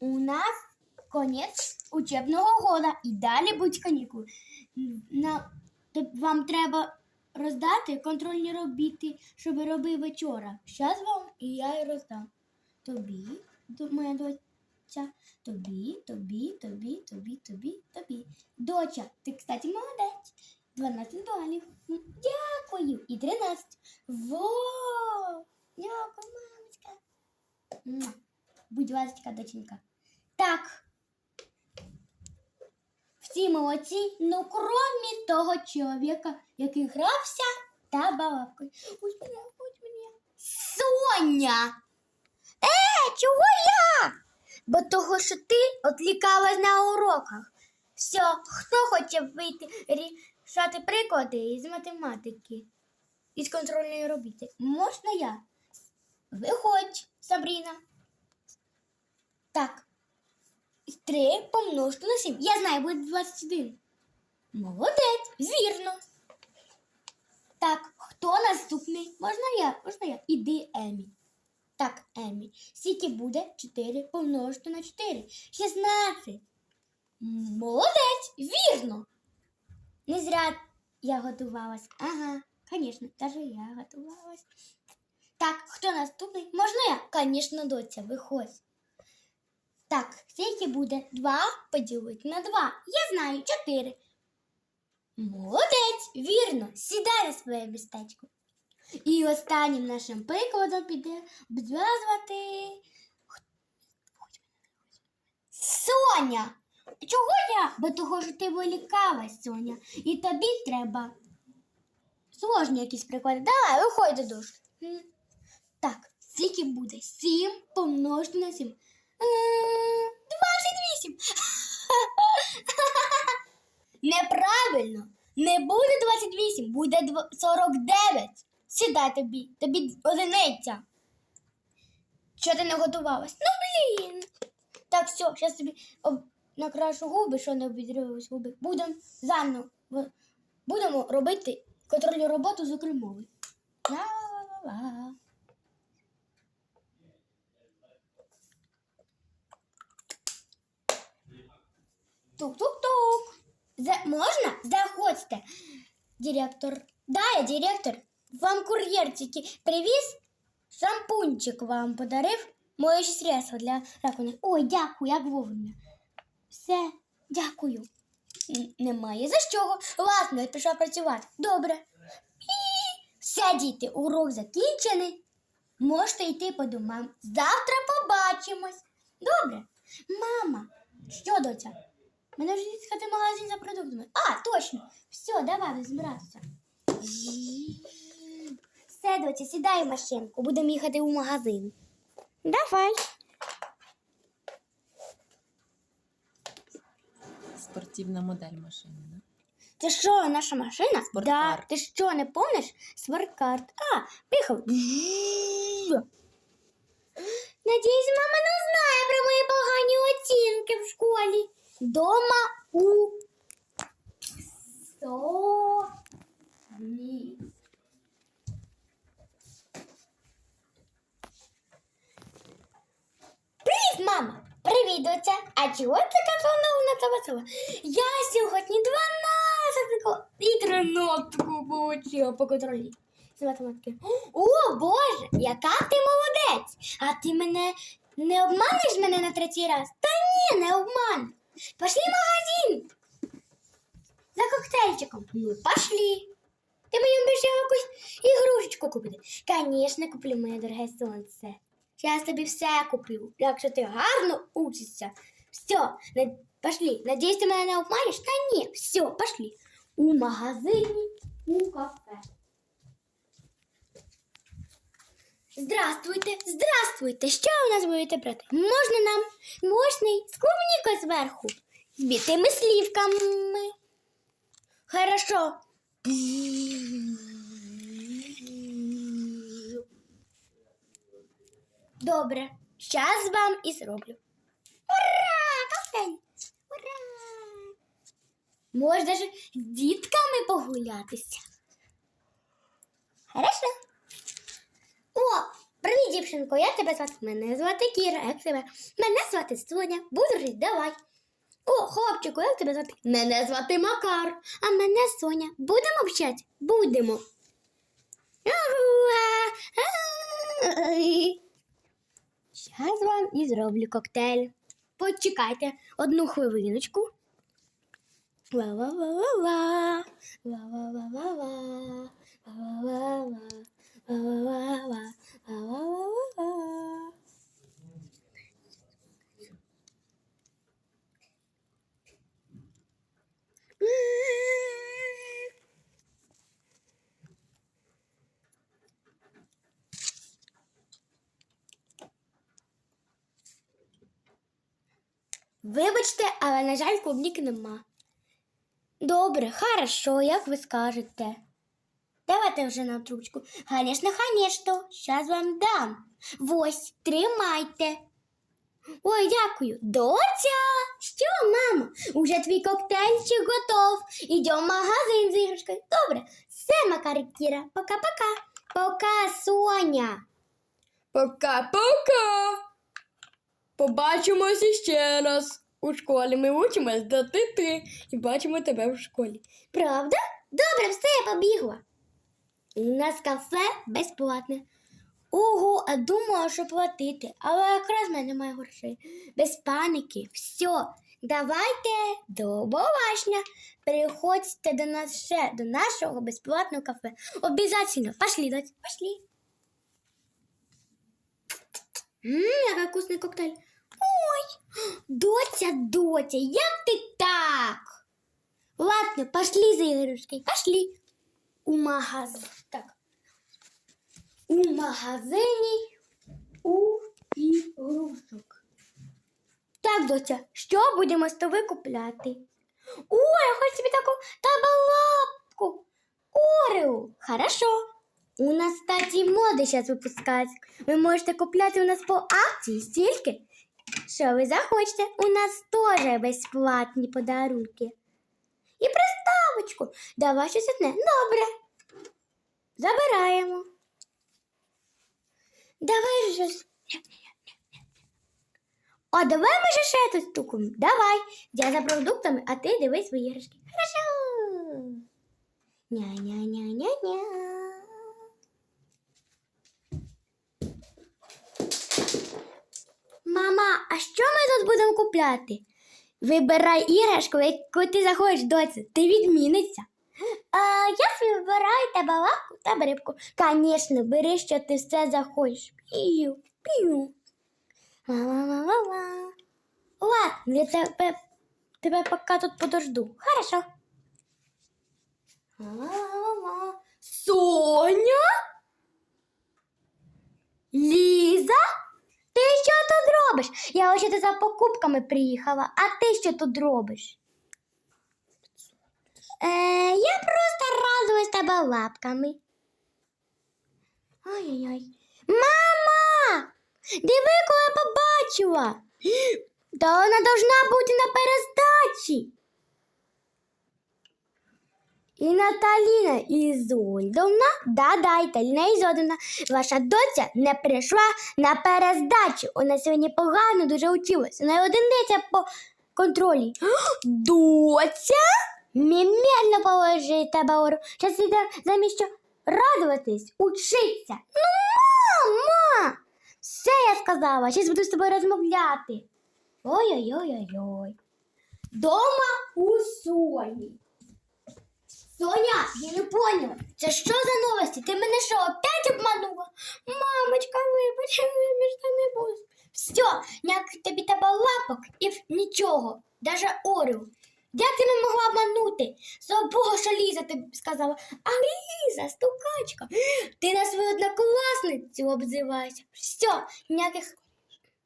у нас конець учебного года і далі будуть канікули. На, вам треба роздати контрольні робіти, щоб робив вчора. Зараз вам і я і роздам. Тобі, моя доця, тобі, тобі, тобі, тобі, тобі, тобі. Доча, ти, кстати, молодець. 12 балів. Дякую. І 13. Во! Дякую, мамочка. Будь ласка, доченька. Так. Всі молодці, ну кромі того чоловіка, який грався та балакав. Ось мене, ось мене. Соня! Е, чого я? Бо того, що ти відлікалась на уроках. Все, хто хоче вийти рішати приклади із математики, із контрольної робіти? Можна я? Виходь, Сабріна. Так. 3 помножити на 7. Я знаю, буде 21. Молодець, вірно. Так, хто наступний? Можна я? Можна я? Іди, Емі. Так, Емі. Скільки буде 4 помножити на 4? 16. Молодець, вірно. Не зря я готувалась. Ага, звісно, навіть я готувалась. Так, хто наступний? Можна я? Звісно, доця, виходь. Так, скільки буде 2 поділити на 2? Я знаю, 4. Молодець, вірно, сідай на своє містечко. І останнім нашим прикладом піде обзв'язувати Соня. Чого я? Бо того, що ти вилікалась, Соня. І тобі треба сложні якісь приклади. Давай, виходь до душу. М. Так, скільки буде? 7 помножити на 7. 28. Неправильно. Не буде 28, буде 49. Сідай тобі, тобі одиниця. Що ти не готувалась? Ну, блін. Так, все, зараз тобі об... накрашу губи, що не обідрились губи. Будемо заново. Будемо робити контрольну роботу з окремовою. Ла-ла-ла-ла. Тук-тук-тук. За... Можно? Заходьте. Директор. Да, я директор. Вам кур'єр тільки привіз шампунчик вам подарив. Моючі средства для раковини. Ой, дякую, як вовремя. Все, дякую. Немає за що. Ладно, я пішла працювати. Добре. Все, діти, урок закінчений. Можете йти по домам. Завтра побачимось. Добре. Мама, що доця? Вже їхати в магазин за продуктами. А, точно. Все, давай збиратися. Все, доця, сідай в машинку, будемо їхати у магазин. Давай. Спортивна модель машини, да? Це що, наша машина? Спорткар. Да. Ти що, не помниш? Спорткарт. А, поїхав. Надіюсь, мама не знає про мої погані оцінки в школі. Дома у Соні. Привіт, мама! Привіт, доця! А чого ти така вона цього? Я сьогодні 12 і 13 получила по контролі з математики. О, Боже, яка ти молодець! А ти мене не обманеш мене на третій раз? Та ні, не обман. Пошли в магазин. За коктейльчиком. Ну, пошли. Ти мені обіцяв якусь ігрушечку купити. Звісно, куплю, моє дороге сонце. Зараз тобі все куплю, якщо ти гарно учишся. Все, пошли. Надіюсь, ти мене не обманеш? Та ні, все, пошли. У магазині, у кафе. Здравствуйте, здравствуйте. Що у нас будете брати? Можна нам можний з клубнікою зверху, з бітими слівками. Хорошо. Добре, щас вам і зроблю. Ура! Коктейль! Ура! Можна ж з дітками погулятися. Хорошо? О, Привіт, дівчинко, я тебе звати. Мене звати Кіра, як тебе? Мене звати Соня. Буду жити, давай. О, хлопчику, як тебе звати? Мене звати Макар, а мене Соня. Будемо общати? Будемо. Зараз вам і зроблю коктейль. Почекайте одну хвилиночку. Ла-ла-ла-ла-ла. Ла-ла-ла-ла-ла. Ла-ла-ла-ла. Ла-ла-ла-ла. Вибачте, але, на жаль, клубніки нема. Добре, хорошо, як ви скажете. Давайте вже на трубочку. Конечно, конечно, зараз вам дам. Ось, тримайте. Ой, дякую. Доця! Що, мамо? Уже твій коктейльчик готов. Ідемо в магазин з іграшкою. Добре, все, Макар Кіра. Пока-пока. Пока, Соня. Пока-пока. Побачимось іще раз. У школі ми учимось до ти і бачимо тебе в школі. Правда? Добре, все, я побігла. У нас кафе безплатне. Ого, а думала, що платити, але якраз в мене немає грошей. Без паніки. Все, давайте до побачення. Приходьте до нас ще до нашого безплатного кафе. Обязательно. Пошли, доць, пошли. Ммм, який вкусний коктейль. Ой, доця, доця, як ти так? Ладно, пошли за ігрушкой. Пошли. У магазин. Так. У магазині у ігрушок. Так, доця, що будемо з тобою купляти? О, я хочу собі таку табалапку. Орео. Хорошо. У нас, кстати, моди зараз випускають. Ви можете купляти у нас по акції стільки, що ви захочете. У нас теж безплатні подарунки. І приставочку. Давай щось одне. Добре. Забираємо. Давай же. А давай ми же ще тут штуку. Давай. Я за продуктами, а ти дивись свої іграшки. Хорошо. Ня-ня-ня-ня-ня. Мама, а що ми тут будемо купляти? Вибирай іграшку, яку ти захочеш, доця. Ти відміниться. А, я вибираю тебе лапку та рибку. Звісно, бери, що ти все захочеш. Пію, пію. Ла-ла-ла-ла-ла. Ладно, я тебе, тебе поки тут подожду. Хорошо. Ла-ла-ла-ла. Соня? Ліза? Що тут робиш? Я ось за покупками приїхала, а ти що тут робиш? Е, я просто радуюсь тебе лапками. Ой-ой-ой. Мама! Диви, коли побачила. Та вона должна бути на перездачі. І Наталіна Ізольдовна, да-да, Італіна Ізольдовна, ваша доця не прийшла на перездачу. Вона сьогодні погано дуже училась. Вона одиниця по контролі. Доця? Немедленно положи тебе ору. Зараз іде замість що радуватись, учиться. Ну, мама! Все я сказала, зараз буду з тобою розмовляти. Ой-ой-ой-ой-ой. Дома у Соні. Соня, я не поняла. Це що за новості? Ти мене що, опять обманула? Мамочка, вибач, вибач, та не буду. Все, ніяк тобі тебе лапок і нічого, даже орел. Як ти мене могла обманути? Слава Богу, що Ліза тобі сказала. А Ліза, стукачка, ти на свою однокласницю обзиваєшся. Все, ніяких,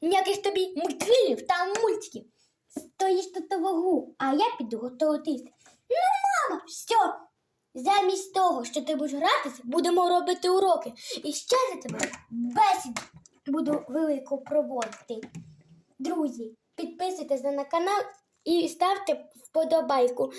ніяких тобі мультфільмів та мультиків. Стоїш тут вагу, а я піду готувати. Мама, все. Замість того, що ти будеш гратися, будемо робити уроки. І ще за тебе бесіду буду велику проводити. Друзі, підписуйтесь на канал і ставте вподобайку.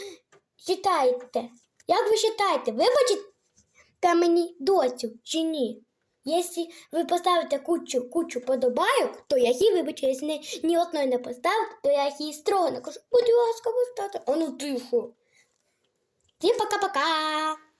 Читайте. Як ви читаєте? Вибачите мені доцю чи ні? Якщо ви поставите кучу, кучу подобайок, то я їй вибачу, якщо ні, ні одної не поставите, то я їй строго накажу, будь ласка, поставте. А ну тихо. Всім пока-пока.